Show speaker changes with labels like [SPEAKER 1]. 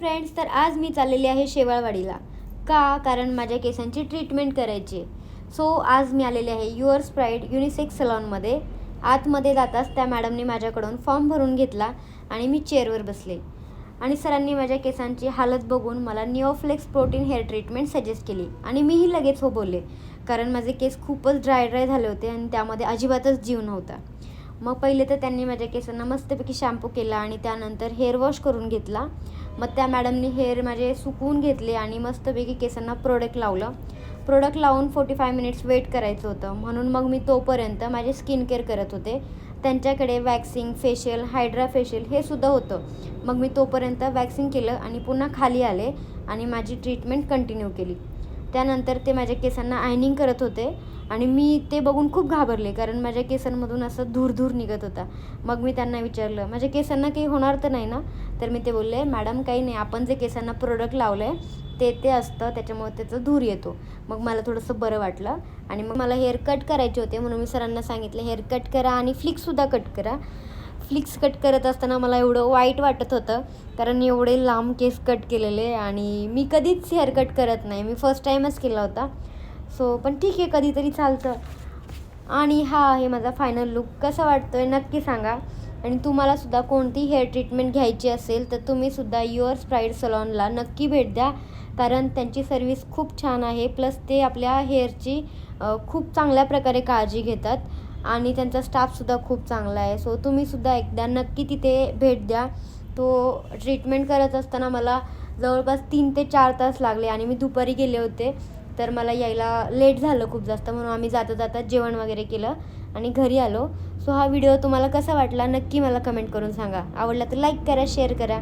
[SPEAKER 1] Friends तर आज मी चाललेली आहे शेवाळवाडीला. का? कारण माझ्या केसांची ट्रीटमेंट करायची सो आज मी आलेले आहे युअर स्प्राईड युनिसेक्स सलॉनमध्ये आतमध्ये जाताच त्या मॅडमने माझ्याकडून फॉर्म भरून घेतला आणि मी चेअरवर बसले. आणि सरांनी माझ्या केसांची हालत बघून मला Neoflex protein hair treatment suggest केली. आणि मीही लगेच हो बोलले. कारण माझे केस खूपच ड्राय ड्राय झाले होते आणि त्यामध्ये अजिबातच जीव नव्हता. मग पहिले तर त्यांनी माझ्या केसांना मस्तपैकी शॅम्पू केला आणि त्यानंतर हेअर वॉश करून घेतला. मग त्या मॅडमनी हेअर माझे सुकवून घेतले आणि मस्तपैकी केसांना प्रोडक्ट लावलं. प्रोडक्ट लावून फोर्टी फाय मिनिट्स वेट करायचं होतं. म्हणून मग मी तोपर्यंत माझे स्किन केअर करत होते. त्यांच्याकडे वॅक्सिंग फेशियल हायड्रा फेशियल हे सुद्धा होतं. मग मी तोपर्यंत वॅक्सिंग केलं आणि पुन्हा खाली आले आणि माझी ट्रीटमेंट कंटिन्यू केली. त्यानंतर ते माझ्या केसांना आयनिंग करत होते. आणि मी ते बघून खूप घाबरले कारण माझ्या केसांमधून असं धूर धूर निघत होता. मग मी त्यांना विचारलं माझ्या केसांना काही होणार तर नाही ना? तर मी ते बोलले मॅडम काही नाही आपण जे केसांना प्रोडक्ट लावलं आहे ते ते असतं त्याच्यामुळे त्याचं धूर येतो. मग मला थोडंसं बरं वाटलं आणि मग मला हेअर कट करायचे होते म्हणून मी सरांना सांगितलं हेअर कट करा आणि फ्लिक्ससुद्धा कट करा. फ्लिक्स कट करत असताना मला एवढं वाईट वाटत होतं कारण एवढे लांब केस कट केलेले आणि मी कधीच हेअर कट करत नाही. मी फर्स्ट टाईमच केला होता. सो पण ठीक आहे कधीतरी चालतं. आणि हा आहे माझा फायनल लुक कसा वाटतो आहे नक्की सांगा. आणि तुम्हालासुद्धा कोणती हेअर ट्रीटमेंट घ्यायची असेल तर तुम्ही सुद्धा युअर स्प्राईड सलॉनला नक्की भेट द्या. कारण त्यांची सर्विस खूप छान आहे. प्लस ते आपल्या हेअरची खूप चांगल्या प्रकारे काळजी घेतात. आणि त्यांचा स्टाफसुद्धा खूप चांगला आहे. सो तुम्हीसुद्धा एकदा नक्की तिथे भेट द्या. तो ट्रीटमेंट करत असताना मला जवळपास तीन ते चार तास लागले आणि मी दुपारी गेले होते. तर मला यायला लेट झालं खूप जास्त म्हणून आम्ही जाता जाता जेवण वगैरे केलं आणि घरी आलो. सो हा व्हिडिओ तुम्हाला कसा वाटला नक्की मला कमेंट करून सांगा. आवडला तर लाईक करा शेअर करा.